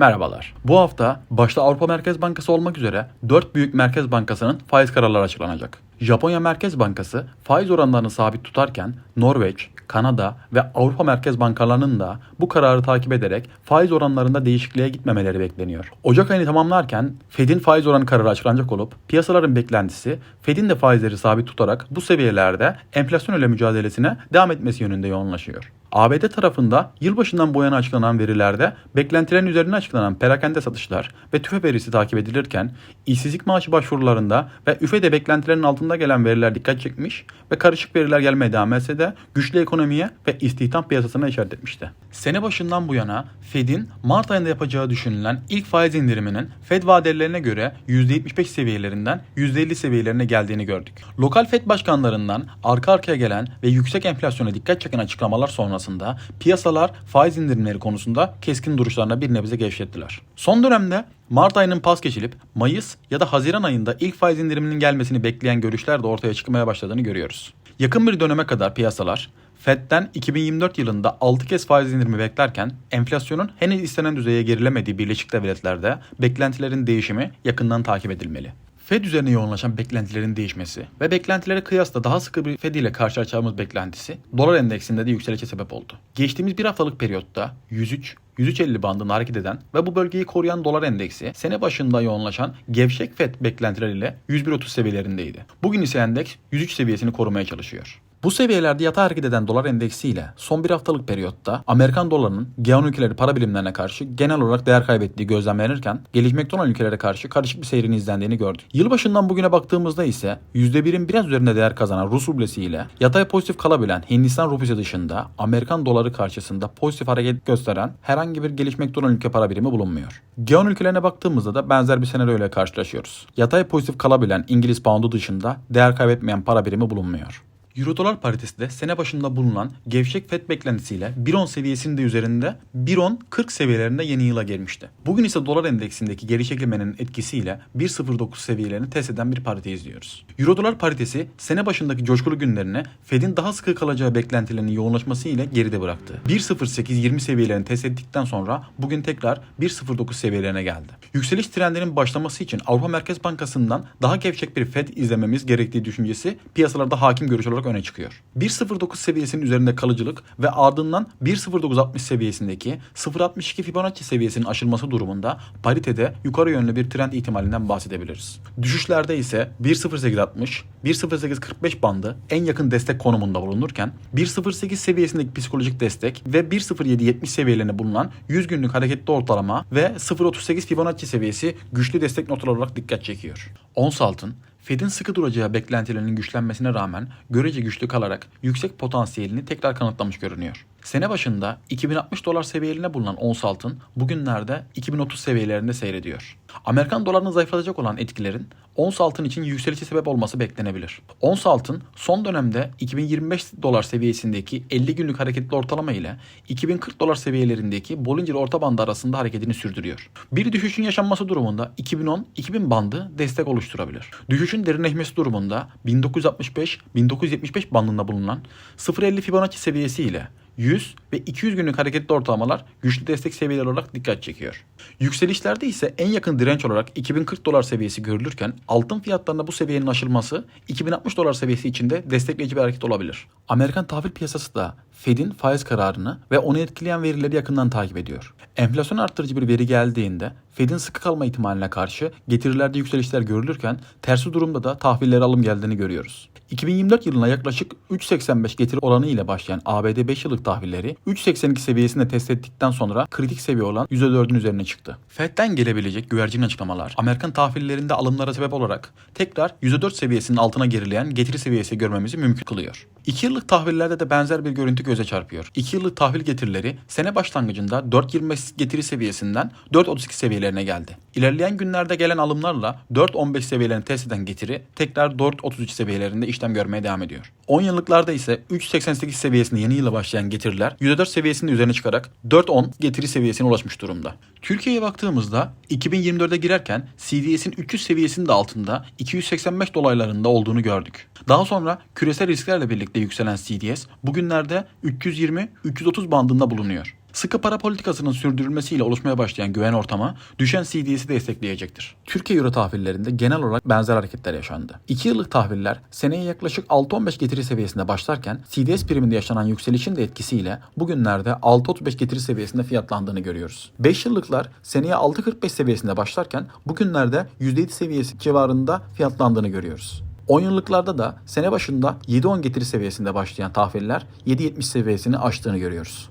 Merhabalar. Bu hafta başta Avrupa Merkez Bankası olmak üzere 4 büyük merkez bankasının faiz kararları açıklanacak. Japonya Merkez Bankası faiz oranlarını sabit tutarken Norveç, Kanada ve Avrupa Merkez Bankalarının da bu kararı takip ederek faiz oranlarında değişikliğe gitmemeleri bekleniyor. Ocak ayını tamamlarken Fed'in faiz oranı kararı açıklanacak olup piyasaların beklentisi Fed'in de faizleri sabit tutarak bu seviyelerde enflasyon ile mücadelesine devam etmesi yönünde yoğunlaşıyor. ABD tarafında yılbaşından bu yana açıklanan verilerde beklentilerin üzerine açıklanan perakende satışlar ve tüfe verisi takip edilirken işsizlik maaşı başvurularında ve üfede beklentilerin altında gelen veriler dikkat çekmiş ve karışık veriler gelmeye devam etse de güçlü ekonomiye ve istihdam piyasasına işaret etmişti. Sene başından bu yana Fed'in Mart ayında yapacağı düşünülen ilk faiz indiriminin Fed vadelilerine göre %75 seviyelerinden %50 seviyelerine geldiğini gördük. Lokal Fed başkanlarından arka arkaya gelen ve yüksek enflasyona dikkat çeken açıklamalar sonrasında piyasalar faiz indirimleri konusunda keskin duruşlarına bir nebze gevşettiler. Son dönemde Mart ayının pas geçilip Mayıs ya da Haziran ayında ilk faiz indiriminin gelmesini bekleyen görüşler de ortaya çıkmaya başladığını görüyoruz. Yakın bir döneme kadar piyasalar Fed'den 2024 yılında 6 kez faiz indirimi beklerken enflasyonun henüz istenen düzeye gerilemediği Birleşik Devletler'de beklentilerin değişimi yakından takip edilmeli. Fed üzerine yoğunlaşan beklentilerin değişmesi ve beklentilere kıyasla daha sıkı bir Fed ile karşılaşacağımız beklentisi dolar endeksinde de yükselişe sebep oldu. Geçtiğimiz bir haftalık periyotta 103 103.50 bandında hareket eden ve bu bölgeyi koruyan dolar endeksi sene başında yoğunlaşan gevşek FED beklentileriyle 101.30 seviyelerindeydi. Bugün ise endeks 103 seviyesini korumaya çalışıyor. Bu seviyelerde yatağa hareket eden dolar endeksiyle son bir haftalık periyotta Amerikan dolarının G10 ülkeleri para birimlerine karşı genel olarak değer kaybettiği gözlemlenirken gelişmekte olan ülkelere karşı karışık bir seyrin izlendiğini gördük. Yılbaşından bugüne baktığımızda ise %1'in biraz üzerinde değer kazanan Rus rublesi ile yatay pozitif kalabilen Hindistan rupisi dışında Amerikan doları karşısında pozitif hareket gösteren herhangi bir gelişmekte olan ülke para birimi bulunmuyor. G10 ülkelerine baktığımızda da benzer bir senaryo ile karşılaşıyoruz. Yatay pozitif kalabilen İngiliz poundu dışında değer kaybetmeyen para birimi bulunmuyor. Euro dolar paritesi de sene başında bulunan gevşek FED beklentisiyle 1.10 seviyesinin de üzerinde 1.10-40 seviyelerinde yeni yıla gelmişti. Bugün ise dolar endeksindeki geri çekilmenin etkisiyle 1.09 seviyelerini test eden bir parite izliyoruz. Euro dolar paritesi sene başındaki coşkulu günlerini Fed'in daha sıkı kalacağı beklentilerinin yoğunlaşması ile geride bıraktı. 1.08-20 seviyelerini test ettikten sonra bugün tekrar 1.09 seviyelerine geldi. Yükseliş trendinin başlaması için Avrupa Merkez Bankası'ndan daha gevşek bir Fed izlememiz gerektiği düşüncesi piyasalarda hakim görüş olarak öne çıkıyor. 1.09 seviyesinin üzerinde kalıcılık ve ardından 1.0960 seviyesindeki 0.62 Fibonacci seviyesinin aşılması durumunda paritede yukarı yönlü bir trend ihtimalinden bahsedebiliriz. Düşüşlerde ise 1.0860, 1.0845 bandı en yakın destek konumunda bulunurken 1.08 seviyesindeki psikolojik destek ve 1.0770 seviyelerine bulunan 100 günlük hareketli ortalama ve 0.38 Fibonacci seviyesi güçlü destek noktaları olarak dikkat çekiyor. Ons altın Fed'in sıkı duracağı beklentilerinin güçlenmesine rağmen görece güçlü kalarak yüksek potansiyelini tekrar kanıtlamış görünüyor. Sene başında 2060 dolar seviyelerine bulunan ons altın bugünlerde 2030 seviyelerinde seyrediyor. Amerikan dolarını zayıflatacak olan etkilerin ons altın için yükselişe sebep olması beklenebilir. Ons altın son dönemde 2025 dolar seviyesindeki 50 günlük hareketli ortalama ile 2040 dolar seviyelerindeki Bollinger orta bandı arasında hareketini sürdürüyor. Bir düşüşün yaşanması durumunda 2010-2000 bandı destek oluşturabilir. Düşüşün derinleşmesi durumunda 1965-1975 bandında bulunan 0.50 Fibonacci seviyesi ile 100 ve 200 günlük hareketli ortalamalar güçlü destek seviyeleri olarak dikkat çekiyor. Yükselişlerde ise en yakın direnç olarak 2040 dolar seviyesi görülürken altın fiyatlarında bu seviyenin aşılması 2060 dolar seviyesi içinde destekleyici bir hareket olabilir. Amerikan tahvil piyasası da Fed'in faiz kararını ve onu etkileyen verileri yakından takip ediyor. Enflasyon arttırıcı bir veri geldiğinde Fed'in sıkı kalma ihtimaline karşı getirilerde yükselişler görülürken tersi durumda da tahvillere alım geldiğini görüyoruz. 2024 yılına yaklaşık 3.85 getiri oranı ile başlayan ABD 5 yıllık tahvilleri 3.82 seviyesinde test ettikten sonra kritik seviye olan %4'ün üzerine çıktı. Fed'den gelebilecek güvercin açıklamalar Amerikan tahvillerinde alımlara sebep olarak tekrar %4 seviyesinin altına gerileyen getiri seviyesi görmemizi mümkün kılıyor. 2 yıllık tahvillerde de benzer bir görüntü göze çarpıyor. 2 yıllık tahvil getirileri sene başlangıcında 4.25 getiri seviyesinden 4.32 seviyelerine geldi. İlerleyen günlerde gelen alımlarla 4.15 seviyelerini test eden getiri tekrar 4.33 seviyelerinde işlem görmeye devam ediyor. 10 yıllıklarda ise 3.88 seviyesinde yeni yıla başlayan getiriler %4 seviyesinin üzerine çıkarak 4.10 getiri seviyesine ulaşmış durumda. Türkiye'ye baktığımızda 2024'e girerken CDS'in 300 seviyesinin de altında 285 dolaylarında olduğunu gördük. Daha sonra küresel risklerle birlikte yükselen CDS bugünlerde 320-330 bandında bulunuyor. Sıkı para politikasının sürdürülmesiyle oluşmaya başlayan güven ortamı düşen CDS'i destekleyecektir. Türkiye Euro tahvillerinde genel olarak benzer hareketler yaşandı. 2 yıllık tahviller seneye yaklaşık 6-15 getiri seviyesinde başlarken CDS priminde yaşanan yükselişin de etkisiyle bugünlerde 6.35 getiri seviyesinde fiyatlandığını görüyoruz. 5 yıllıklar seneye 6.45 seviyesinde başlarken bugünlerde %7 seviyesi civarında fiyatlandığını görüyoruz. 10 yıllıklarda da sene başında 7-10 getiri seviyesinde başlayan tahviller 7.70 seviyesini aştığını görüyoruz.